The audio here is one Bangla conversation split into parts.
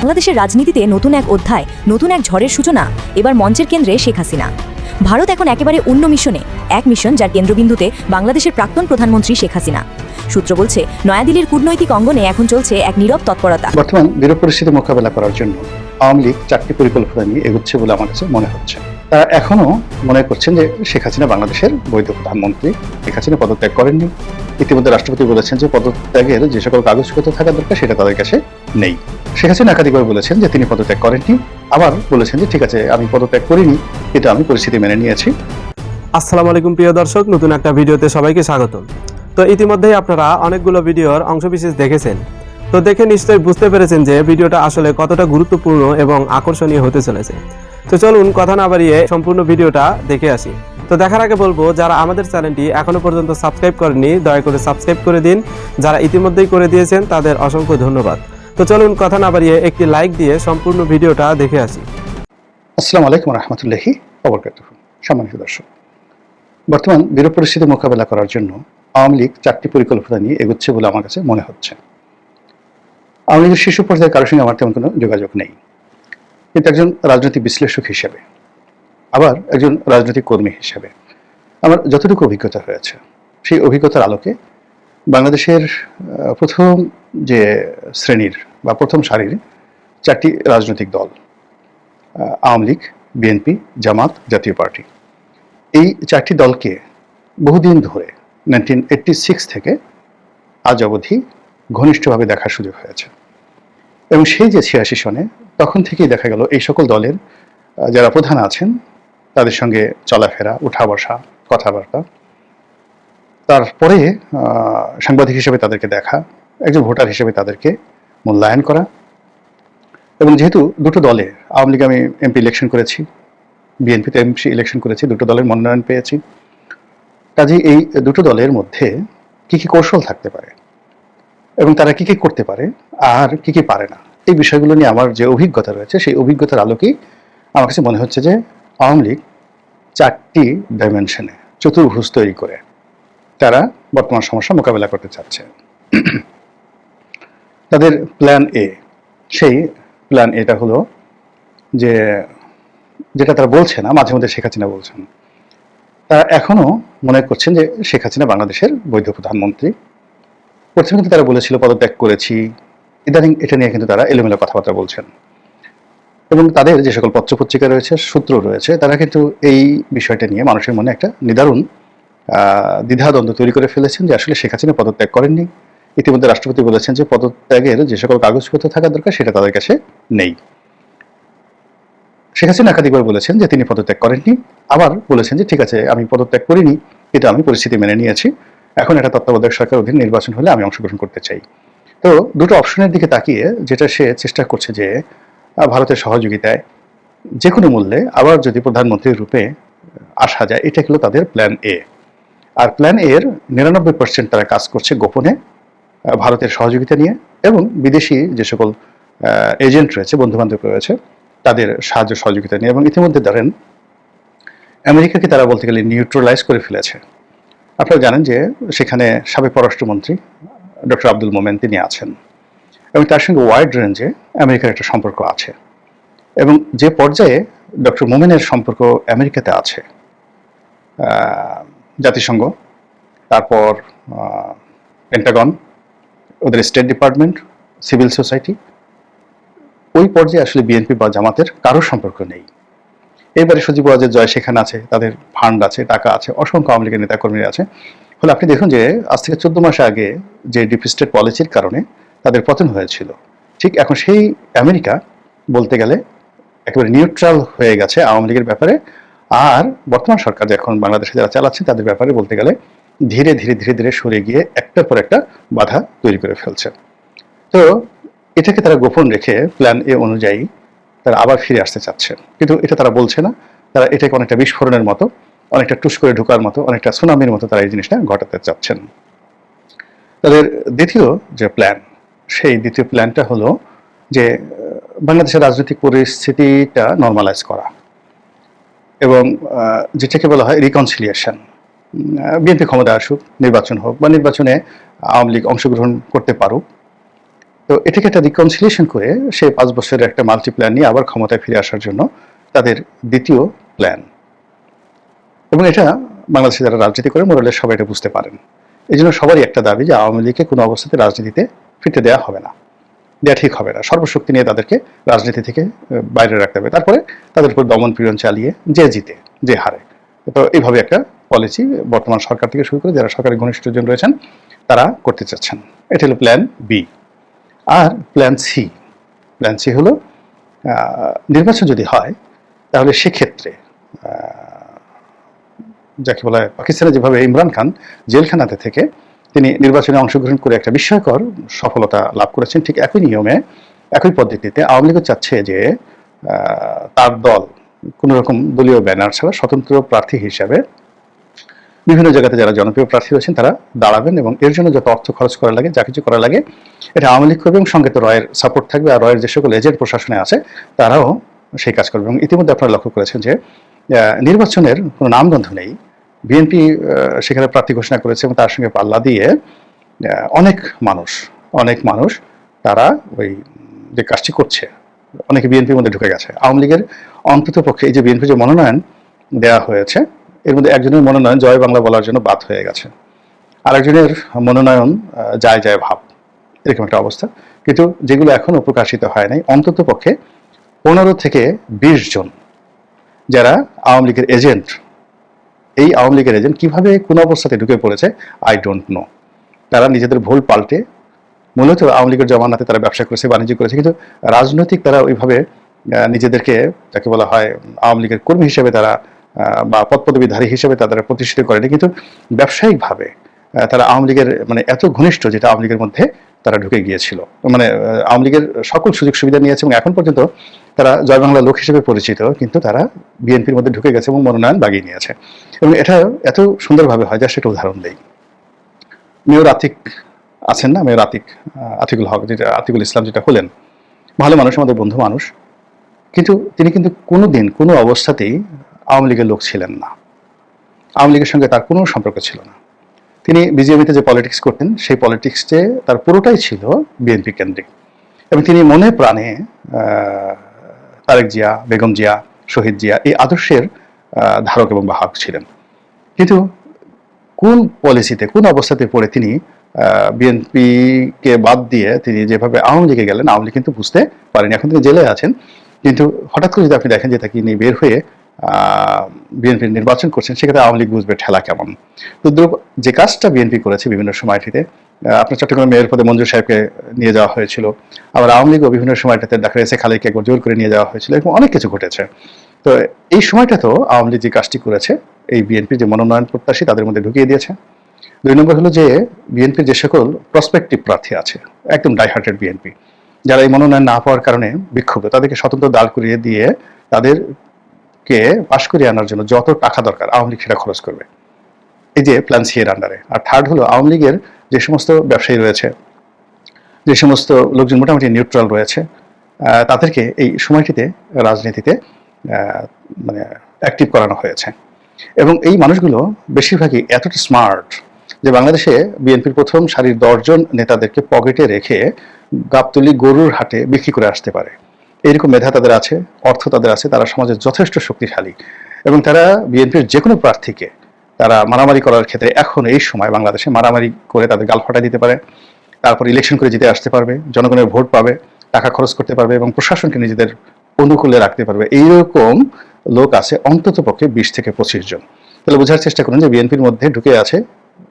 বাংলাদেশের রাজনীতিতে নতুন এক অধ্যায়, নতুন এক ঝড়ের সূচনা, এবার মঞ্চের কেন্দ্রে শেখ হাসিনা। ভারত এখন একেবারে অন্য মিশনে, এক মিশন যার কেন্দ্রবিন্দুতে বাংলাদেশের প্রাক্তন প্রধানমন্ত্রী শেখ হাসিনা। সূত্র বলছে, নয়াদিল্লির কূটনৈতিক অঙ্গনে এখন চলছে এক নীরব তৎপরতা। বর্তমান বিরূপ পরিস্থিতি মোকাবেলা করার জন্য আওয়ামী লীগ চারটি পরিকল্পনা নিয়ে এগুচ্ছে বলে আমার কাছে মনে হচ্ছে। তারা এখনও মনে করছেন যে শেখ হাসিনা বাংলাদেশের বৈধ প্রধানমন্ত্রী, শেখ হাসিনা পদত্যাগ করেননি। ইতিমধ্যে রাষ্ট্রপতি বলেছেন যে পদত্যাগের যে সকল কাগজপত্র থাকা দরকার সেটা তাদের কাছে নেই। শেখ হাসিনা একাধিকবার বলেছেন যে তিনি পদত্যাগ করেননি। আবার বলেছেন যে, ঠিক আছে, আমি পদত্যাগ করিনি কিন্তু আমি পরিস্থিতি মেনে নিয়েছি। আসসালামু আলাইকুম, প্রিয় দর্শক, নতুন একটা ভিডিওতে সবাইকে স্বাগতম। তো ইতিমধ্যেই আপনারা অনেকগুলো ভিডিওর অংশবিশেষ দেখেছেন। তো দেখে নিশ্চয়ই বুঝতে পেরেছেন যে, ভিডিওটা আসলে কতটা গুরুত্বপূর্ণ এবং আকর্ষণীয় হতে চলেছে। তো চলুন, কথা না বাড়িয়ে সম্পূর্ণ ভিডিওটা দেখে আসি। তো দেখার আগে বলব, যারা আমাদের চ্যানেলটি এখনও পর্যন্ত সাবস্ক্রাইব করেনি দয়া করে সাবস্ক্রাইব করে দিন। যারা ইতিমধ্যেই করে দিয়েছেন, তাদের অসংখ্য ধন্যবাদ। তো চলুন কথা না বাড়িয়ে একটি লাইক দিয়ে সম্পূর্ণ ভিডিওটা দেখে আসি। আসসালামু আলাইকুম রহমতুল্লাহি সম্মানিত দর্শক, বর্তমান বিরূপ পরিস্থিতি মোকাবেলা করার জন্য আওয়ামী লীগ চারটি পরিকল্পনা নিয়ে এগোচ্ছে বলে আমার কাছে মনে হচ্ছে। আওয়ামী লীগের শীর্ষ পর্যায়ে কারোর সঙ্গে আমার তেমন কোনো যোগাযোগ নেই। কিন্তু একজন রাজনৈতিক বিশ্লেষক হিসেবে, আবার একজন রাজনৈতিক কর্মী হিসেবে আমার যতটুকু অভিজ্ঞতা হয়েছে, সেই অভিজ্ঞতার আলোকে বাংলাদেশের প্রথম যে শ্রেণির বা প্রথম সারির চারটি রাজনৈতিক দল আওয়ামী লীগ, বিএনপি, জামাত জাতীয় পার্টি। এই চারটি দলকে বহুদিন ধরে নাইনটিন এইটটি সিক্স থেকে আজ অবধি ঘনিষ্ঠভাবে দেখার সুযোগ হয়েছে। এবং সেই যে ছিয়াশি সনে, তখন থেকেই দেখা গেল এই সকল দলের যারা প্রধান আছেন, তাদের সঙ্গে চলাফেরা উঠা বসা কথাবার্তা তারপরে সাংবাদিক হিসেবে তাদেরকে দেখা, একজন ভোটার হিসেবে তাদেরকে মূল্যায়ন করা। এবং যেহেতু দুটো দলে, আওয়ামী লীগ আমি এমপি ইলেকশন করেছি, বিএনপিতে এমপি ইলেকশন করেছি, দুটো দলের মনোনয়ন পেয়েছি। কাজেই এই দুটো দলের মধ্যে কি কি কৌশল থাকতে পারে এবং তারা কি কি করতে পারে আর কি কি পারে না, এই বিষয়গুলো নিয়ে আমার যে অভিজ্ঞতা রয়েছে, সেই অভিজ্ঞতার আলোকেই আমার কাছে মনে হচ্ছে যে আওয়ামী লীগ চারটি ডাইমেনশনে চতুর্ভুজ তৈরি করে। তারা বর্তমান সমস্যা মোকাবেলা করতে চাচ্ছে। তাদের প্ল্যান এ সেই প্ল্যান এটা হলো যে, যেটা তারা বলছে না, মাঝে মধ্যে শেখ হাসিনা বলছেন, তারা এখনও মনে করছেন যে শেখ হাসিনা বাংলাদেশের বৈধ প্রধানমন্ত্রী। প্রথমে কিন্তু তারা বলেছিল, পদত্যাগ করেছি। ইদানিং এটা নিয়ে কিন্তু তারা এলোমেলো কথাবার্তা বলছেন। এবং তাদের যে সকল পত্রপত্রিকা রয়েছে, সূত্র রয়েছে, তারা কিন্তু এই বিষয়টা নিয়ে মানুষের মনে একটা নিদারুণ দ্বিধাদ্বন্দ্ব তৈরি করে ফেলেছেন যে আসলে শেখ হাসিনা পদত্যাগ করেননি। ইতিমধ্যে রাষ্ট্রপতি বলেছেন যে পদত্যাগের যে সকল কাগজপত্র থাকা দরকার সেটা তাদের কাছে নেই। শেখ হাসিনা একাধিকবার বলেছেন যে তিনি পদত্যাগ করেননি। আবার বলেছেন যে ঠিক আছে, আমি পদত্যাগ করিনি কিন্তু আমি পরিস্থিতি মেনে নিয়েছি। এখন একটা তত্ত্বাবধায়ক সরকার অধীন নির্বাচন হলে আমি অংশগ্রহণ করতে চাই। তো দুটো অপশনের দিকে তাকিয়ে যেটা সে চেষ্টা করছে যে ভারতের সহযোগিতায় যে কোনো মূল্যে আবার যদি প্রধানমন্ত্রীর রূপে আসা যায়, এটা হলো তাদের প্ল্যান এ আর প্ল্যান এর নিরানব্বই পার্সেন্ট তারা কাজ করছে গোপনে ভারতের সহযোগিতা নিয়ে এবং বিদেশি যে সকল এজেন্ট রয়েছে, বন্ধুবান্ধব রয়েছে, তাদের সাহায্য সহযোগিতা নিয়ে এবং ইতিমধ্যে ধরেন আমেরিকাকে তারা বলতে গেলে নিউট্রালাইজ করে ফেলেছে। আপনারা জানেন যে সেখানে সাবেক পররাষ্ট্রমন্ত্রী ডক্টর আব্দুল মোমেন তিনি আছেন এবং তার সঙ্গে ওয়াইড রেঞ্জে আমেরিকার একটা সম্পর্ক আছে এবং যে পর্যায়ে ডক্টর মোমেনের সম্পর্ক আমেরিকাতে আছে জাতিসংঘ, তারপর পেন্টাগন ওদের স্টেট ডিপার্টমেন্ট সিভিল সোসাইটি ওই পর্যায়ে আসলে বিএনপি বা জামাতের কারোর সম্পর্ক নেই। এবারে সজীব ওয়াজের জয় সেখানে আছে, তাদের ফান্ড আছে, টাকা আছে, অসংখ্য আওয়ামী লীগের নেতাকর্মীরা আছে। ফলে আপনি দেখুন যে, আজ থেকে চোদ্দ মাস আগে যে ডিপ স্টেট পলিসির কারণে তাদের পতন হয়েছিল। ঠিক এখন সেই আমেরিকা বলতে গেলে একেবারে নিউট্রাল হয়ে গেছে আওয়ামী লীগের ব্যাপারে। আর বর্তমান সরকার যে এখন বাংলাদেশে যারা চালাচ্ছে, তাদের ব্যাপারে বলতে গেলে ধীরে ধীরে ধীরে ধীরে সরে গিয়ে একটার পর একটা বাধা তৈরি করে ফেলছে। তো এটাকে তারা গোপন রেখে প্ল্যান এ অনুযায়ী তারা আবার ফিরে আসতে চাচ্ছে। কিন্তু এটা তারা বলছে না। তারা এটাকে অনেকটা বিস্ফোরণের মতো, অনেকটা টুস করে ঢোকার মতো, অনেকটা সুনামির মতো তারা এই জিনিসটা ঘটাতে চাচ্ছেন। তাদের দ্বিতীয় যে প্ল্যান সেই দ্বিতীয় প্ল্যানটা হলো যে, বাংলাদেশের রাজনৈতিক পরিস্থিতিটা নর্মালাইজ করা। এবং যেটাকে বলা হয় রিকনসিলিয়েশন বিএনপি ক্ষমতা আসুক, নির্বাচন হোক, বা নির্বাচনে আওয়ামী লীগ অংশগ্রহণ করতে পারুক। তো এটাকে একটা রিকনসিলিয়েশন করে সে পাঁচ বছরের একটা মাল্টি প্ল্যান নিয়ে আবার ক্ষমতায় ফিরে আসার জন্য তাদের দ্বিতীয় প্ল্যান এবং এটা বাংলাদেশে যারা রাজনীতি করে মোরালের সবাই এটা বুঝতে পারেন। এই জন্য সবারই একটা দাবি যে আওয়ামী লীগকে কোনো অবস্থাতে রাজনীতিতে ফিরতে দেওয়া হবে না। দেওয়া ঠিক হবে না। সর্বশক্তি নিয়ে তাদেরকে রাজনীতি থেকে বাইরে রাখতে হবে। তারপরে তাদের উপর দমন পীড়ন চালিয়ে যে জিতে, যে হারে। তো এইভাবে একটা পলিসি বর্তমান সরকার থেকে শুরু করে যারা সরকারি ঘনিষ্ঠজন রয়েছেন, তারা করতে চাচ্ছেন। এটা হলো প্ল্যান বি আর প্ল্যান সি প্ল্যান সি হলো নির্বাচন যদি হয়, তাহলে সেক্ষেত্রে যাকে বলা হয় পাকিস্তানে যেভাবে ইমরান খান জেলখানাতে থেকে তিনি নির্বাচনে অংশগ্রহণ করে একটা বিস্ময়কর সফলতা লাভ করেছেন ঠিক একই নিয়মে, একই পদ্ধতিতে আওয়ামী লীগও চাচ্ছে যে তার দল কোনো রকম দলীয় ব্যানার ছাড়া স্বতন্ত্র প্রার্থী হিসাবে বিভিন্ন জায়গাতে যারা জনপ্রিয় প্রার্থী রয়েছেন তারা দাঁড়াবেন এবং এর জন্য যত অর্থ খরচ করা লাগে, যা কিছু করা লাগে, এটা আওয়ামী লীগ করবে এবং সঙ্গে তো রয়ের সাপোর্ট থাকবে আর রয়ের যে সকল এজেন্ট প্রশাসনে আছে তারাও সেই কাজ করবে এবং ইতিমধ্যে আপনারা লক্ষ্য করেছেন যে নির্বাচনের কোনো নামগন্ধ নেই। বিএনপি সেখানে প্রার্থী ঘোষণা করেছে এবং তার সঙ্গে পাল্লা দিয়ে অনেক মানুষ অনেক মানুষ তারা ওই যে কাজটি করছে। অনেকে বিএনপির মধ্যে ঢুকে গেছে। আওয়ামী লীগের অন্তত পক্ষে এই যে বিএনপি যে মনোনয়ন দেওয়া হয়েছে, এর মধ্যে একজনের মনোনয়ন জয় বাংলা বলার জন্য বাদ হয়ে গেছে। আরেকজনের মনোনয়ন যায় যায় ভাব, এরকম একটা অবস্থা। কিন্তু যেগুলো এখনও প্রকাশিত হয় নাই অন্তত পক্ষে পনেরো থেকে বিশ জন যারা আওয়ামী লীগের এজেন্ট এই আওয়ামী লীগের এজেন্ট কীভাবে কোন অবস্থাতে ঢুকে পড়েছে? আই ডোন্ট নো তারা নিজেদের ভুল পাল্টে মূলত আওয়ামী লীগের জমানাতে তারা ব্যবসা করেছে, বাণিজ্য করেছে, কিন্তু রাজনৈতিক তারা ওইভাবে নিজেদেরকে যাকে বলা হয় আওয়ামী লীগের কর্মী হিসেবে তারা বা পদপদবীধারী হিসেবে তাদের প্রতিষ্ঠিত করেনি, কিন্তু ব্যবসায়িকভাবে তারা আওয়ামী লীগের মানে এত ঘনিষ্ঠ যেটা আওয়ামী লীগের মধ্যে তারা ঢুকে গিয়েছিল। মানে আওয়ামী লীগের সকল সুযোগ সুবিধা নিয়েছে এবং এখন পর্যন্ত তারা জয় বাংলা লোক হিসেবে পরিচিত, কিন্তু তারা বিএনপির মধ্যে ঢুকে গেছে এবং মনোনয়ন বাগিয়ে নিয়েছে। এবং এটা এত সুন্দরভাবে হয় যা সেটা উদাহরণ দেই মেয়র আতিক আছেন না? মেয়র আতিক আতিকুল হক, যেটা আতিকুল ইসলাম যেটা হলেন। ভালো মানুষ, আমাদের বন্ধু মানুষ। কিন্তু তিনি কিন্তু কোনো দিন কোনো অবস্থাতেই আওয়ামী লীগের লোক ছিলেন না। আওয়ামী লীগের সঙ্গে তার কোনো সম্পর্ক ছিল না। তিনি বিজেপিতে যে পলিটিক্স করতেন, সেই পলিটিক্সে তার পুরোটাই ছিল বিএনপি কেন্দ্রিক। এবং তিনি মনে প্রাণে তারেক জিয়া, বেগম জিয়া, শহীদ জিয়া এই আদর্শের ধারক এবং বাহক ছিলেন। কিন্তু কোন পলিসিতে কোন অবস্থাতে পড়ে তিনি বিএনপিকে বাদ দিয়ে তিনি যেভাবে আওয়ামী লীগে গেলেন, আওয়ামী কিন্তু বুঝতে পারেনি। এখন তিনি জেলে আছেন। কিন্তু হঠাৎ করে যদি আপনি দেখেন যে তাকে নিয়ে বের হয়ে বিএনপির নির্বাচন করছেন, সেক্ষেত্রে আওয়ামী লীগ বুঝবে ঠেলা কেমন। তো যে কাজটা বিএনপি করেছে বিভিন্ন সময়টিতে আপনার চট্টগ্রাম মেয়র পদে মঞ্জুর সাহেবকে নিয়ে যাওয়া হয়েছিল। আবার আওয়ামী লীগও বিভিন্ন সময়টাতে দেখা এসে খালিকে একবার জোর করে নিয়ে যাওয়া হয়েছিল, এরকম অনেক কিছু ঘটেছে। তো এই সময়টা তো আওয়ামী লীগ যে কাজটি করেছে, এই বিএনপি যে মনোনয়ন প্রত্যাশী তাদের মধ্যে ঢুকিয়ে দিয়েছে। দুই নম্বর হলো যে বিএনপির যে সকল প্রসপেক্টিভ প্রার্থী আছে, একদম ডাইহার্টেড বিএনপি, যারা এই মনোনয়ন না পাওয়ার কারণে বিক্ষুব্ধ তাদেরকে স্বতন্ত্র দাঁড় করিয়ে দিয়ে তাদেরকে পাশ করিয়ে আনার জন্য যত টাকা দরকার, আওয়ামী লীগ সেটা খরচ করবে। এই যে প্ল্যান সি এর আন্ডারে আর থার্ড হলো আওয়ামী লীগের যে সমস্ত ব্যবসায়ী রয়েছে, যে সমস্ত লোকজন মোটামুটি নিউট্রাল রয়েছে তাদেরকে এই সময়টিতে রাজনীতিতে মানে অ্যাক্টিভ করানো হয়েছে। এবং এই মানুষগুলো বেশিরভাগই এতটা স্মার্ট যে বাংলাদেশে বিএনপির প্রথম সারির দশজন নেতাদেরকে পকেটে রেখে গাবতলি গরুর হাটে বিক্রি করে আসতে পারে। এইরকম মেধা তাদের আছে, অর্থ তাদের আছে, তারা সমাজে যথেষ্ট শক্তিশালী। এবং তারা বিএনপির যে কোনো প্রার্থীকে তারা মারামারি করার ক্ষেত্রে এখন এই সময় বাংলাদেশে মারামারি করে তাদের গাল ফাটাই দিতে পারে। তারপর ইলেকশন করে জিতে আসতে পারবে, জনগণের ভোট পাবে, টাকা খরচ করতে পারবে এবং প্রশাসনকে নিজেদের অনুকূলে রাখতে পারবে। এইরকম লোক আছে অন্তত পক্ষে বিশ থেকে পঁচিশ জন। তাহলে বোঝার চেষ্টা করুন যে বিএনপির মধ্যে ঢুকে আছে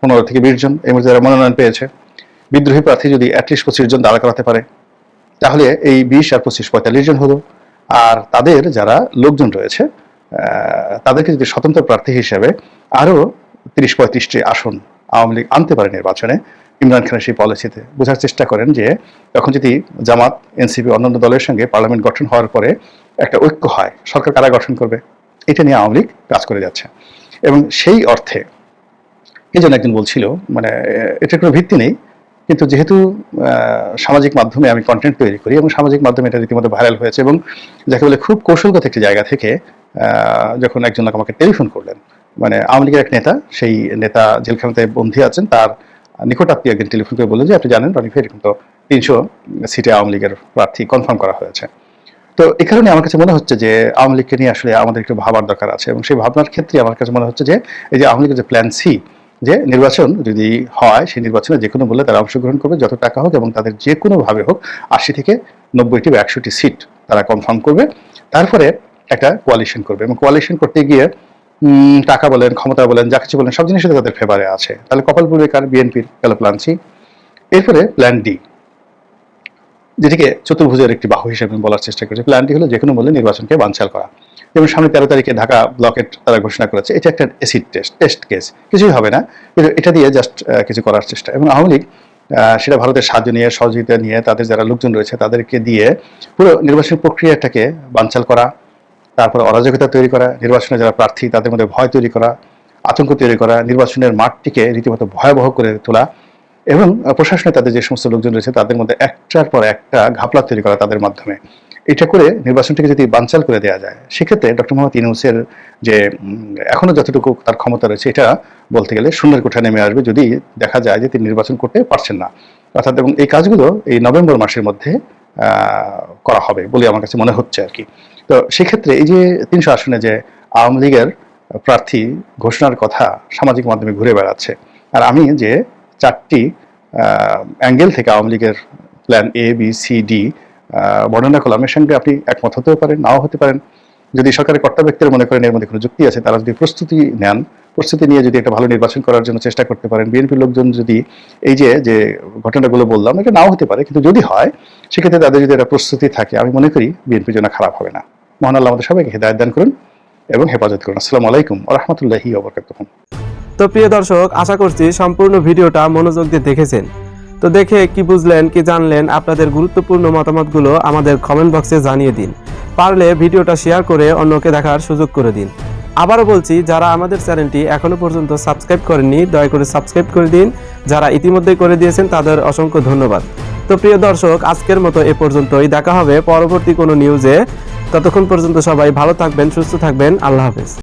পনেরো থেকে বিশ জন। এই মধ্যে যারা মনোনয়ন পেয়েছে, বিদ্রোহী প্রার্থী যদি অ্যাটলিস্ট পঁচিশ জন দাঁড়া করাতে পারে, তাহলে এই বিশ আর পঁচিশ পঁয়তাল্লিশ জন হলো। আর তাদের যারা লোকজন রয়েছে তাদেরকে যদি স্বতন্ত্র প্রার্থী হিসেবে আরও তিরিশ পঁয়ত্রিশটি আসন আওয়ামী লীগ আনতে পারে নির্বাচনে, ইমরান খানের সেই পলিসিতে বোঝার চেষ্টা করেন যে তখন যদি জামাত, এনসিপি, অন্যান্য দলের সঙ্গে পার্লামেন্ট গঠন হওয়ার পরে একটা ঐক্য হয়, সরকার কারা গঠন করবে? এটা নিয়ে আওয়ামী লীগ কাজ করে যাচ্ছে। এবং সেই অর্থে এই জন্য একজন বলছিল মানে এটার কোনো ভিত্তি নেই কিন্তু যেহেতু সামাজিক মাধ্যমে আমি কন্টেন্ট তৈরি করি এবং সামাজিক মাধ্যমে এটা রীতিমতো ভাইরাল হয়েছে এবং যাকে বলে খুব কৌশলগত একটি জায়গা থেকে যখন একজন লোক আমাকে টেলিফোন করলেন মানে আওয়ামী লীগের এক নেতা, সেই নেতা জেলখানাতে বন্দী আছেন, তার নিকটাত্মীয় একজন টেলিফোন করে বললেন যে, আপনি জানেন রনি ভাই, এরকম তো তিনশো সিটে আওয়ামী লীগের প্রার্থী কনফার্ম করা হয়েছে। তো এই কারণে আমার কাছে মনে হচ্ছে যে, আওয়ামী লীগকে নিয়ে আসলে আমাদের একটু ভাবার দরকার আছে এবং সেই ভাবনার ক্ষেত্রে আমার কাছে মনে হচ্ছে যে, এই যে আওয়ামী লীগের যে প্ল্যান সি যে নির্বাচন যদি হয়, সেই নির্বাচনে যে কোনো বলে তারা অংশগ্রহণ করবে, যত টাকা হোক এবং তাদের যে কোনোভাবে হোক আশি থেকে নব্বইটি বা একশোটি সিট তারা কনফার্ম করবে। তারপরে একটা কোয়ালিশন করবে এবং কোয়ালিশন করতে গিয়ে টাকা বলেন, ক্ষমতা বলেন, যা কিছু বলেন, সব জিনিসই তাদের ফেভারে আছে। তাহলে কপাল পূর্বে কার বিএনপির গেল প্ল্যান সি এরপরে প্ল্যান ডি যেটিকে চতুর্ভুজের একটি বাহু হিসেবে বলার চেষ্টা করেছে। প্ল্যানটি হলো যে কোনো মূল্যে নির্বাচনকে বানচাল করা। যেমন সামনে তেরো তারিখে ঢাকা ব্লকেট তারা ঘোষণা করেছে, এটা একটা এসিড টেস্ট টেস্ট কেস কিছুই হবে না। কিন্তু এটা দিয়ে জাস্ট কিছু করার চেষ্টা। এবং আওয়ামী লীগ সেটা ভারতের সাহায্য নিয়ে, সহযোগিতা নিয়ে, তাদের যারা লোকজন রয়েছে, তাদেরকে দিয়ে পুরো নির্বাচন প্রক্রিয়াটাকে বানচাল করা, তারপর অরাজকতা তৈরি করা, নির্বাচনে যারা প্রার্থী, তাদের মধ্যে ভয় তৈরি করা, আতঙ্ক তৈরি করা, নির্বাচনের মাঠটিকে রীতিমতো ভয়াবহ করে তোলা এবং প্রশাসনে তাদের যে সমস্ত লোকজন রয়েছে, তাদের মধ্যে একটার পর একটা ঘাপলা তৈরি করা তাদের মাধ্যমে। এটা করে নির্বাচনটিকে যদি বানচাল করে দেওয়া যায়, সেক্ষেত্রে ডক্টর মোহাম্মদ ইউনুসের যে এখনও যতটুকু তার ক্ষমতা রয়েছে, এটা বলতে গেলে শূন্যের কোঠা নেমে আসবে যদি দেখা যায় যে তিনি নির্বাচন করতে পারছেন না। অর্থাৎ এবং এই কাজগুলো এই নভেম্বর মাসের মধ্যে করা হবে বলে আমার কাছে মনে হচ্ছে আর কি। তো সেক্ষেত্রে এই যে তিনশো আসনে যে আওয়ামী লীগের প্রার্থী ঘোষণার কথা সামাজিক মাধ্যমে ঘুরে বেড়াচ্ছে, আর আমি যে চারটি অ্যাঙ্গেল থেকে আওয়ামী লীগের plan A B C D বর্ণনা করলাম। এর সঙ্গে আপনি একমত হতেও পারেন, নাও হতে পারেন। যদি সরকারের কর্তা ব্যক্তিরা মনে করেন এর মধ্যে কোনো যুক্তি আছে, তারা যদি প্রস্তুতি নেন, প্রস্তুতি নিয়ে যদি একটা ভালো নির্বাচন করার জন্য চেষ্টা করতে পারেন, বিএনপির লোকজন যদি এই যে যে ঘটনাগুলো বললাম, এটা নাও হতে পারে। কিন্তু যদি হয়, সেক্ষেত্রে তাদের যদি একটা প্রস্তুতি থাকে, আমি মনে করি বিএনপির জন্য খারাপ হবে না। মহান আল্লাহ আমাদের সবাইকে হেদায়ত দান করুন এবং হেফাজত করুন। আসসালামু আলাইকুম রহমতুল্লাহি ওবরকাতুহ তো প্রিয় দর্শক, আশা করছি সম্পূর্ণ ভিডিওটা মনোযোগ দিয়ে দেখেছেন। তো দেখে কি বুঝলেন, কি জানলেন, আপনাদের গুরুত্বপূর্ণ মতামতগুলো আমাদের কমেন্ট বক্সে জানিয়ে দিন। পারলে ভিডিওটা শেয়ার করে অন্যকে দেখার সুযোগ করে দিন। আবারও বলছি, যারা আমাদের চ্যানেলটি এখনও পর্যন্ত সাবস্ক্রাইব করেননি, দয়া করে সাবস্ক্রাইব করে দিন। যারা ইতিমধ্যেই করে দিয়েছেন, তাদের অসংখ্য ধন্যবাদ। তো প্রিয় দর্শক, আজকের মতো এ পর্যন্তই। দেখা হবে পরবর্তী কোনো নিউজে ততক্ষণ পর্যন্ত সবাই ভালো থাকবেন, সুস্থ থাকবেন। আল্লাহ হাফেজ।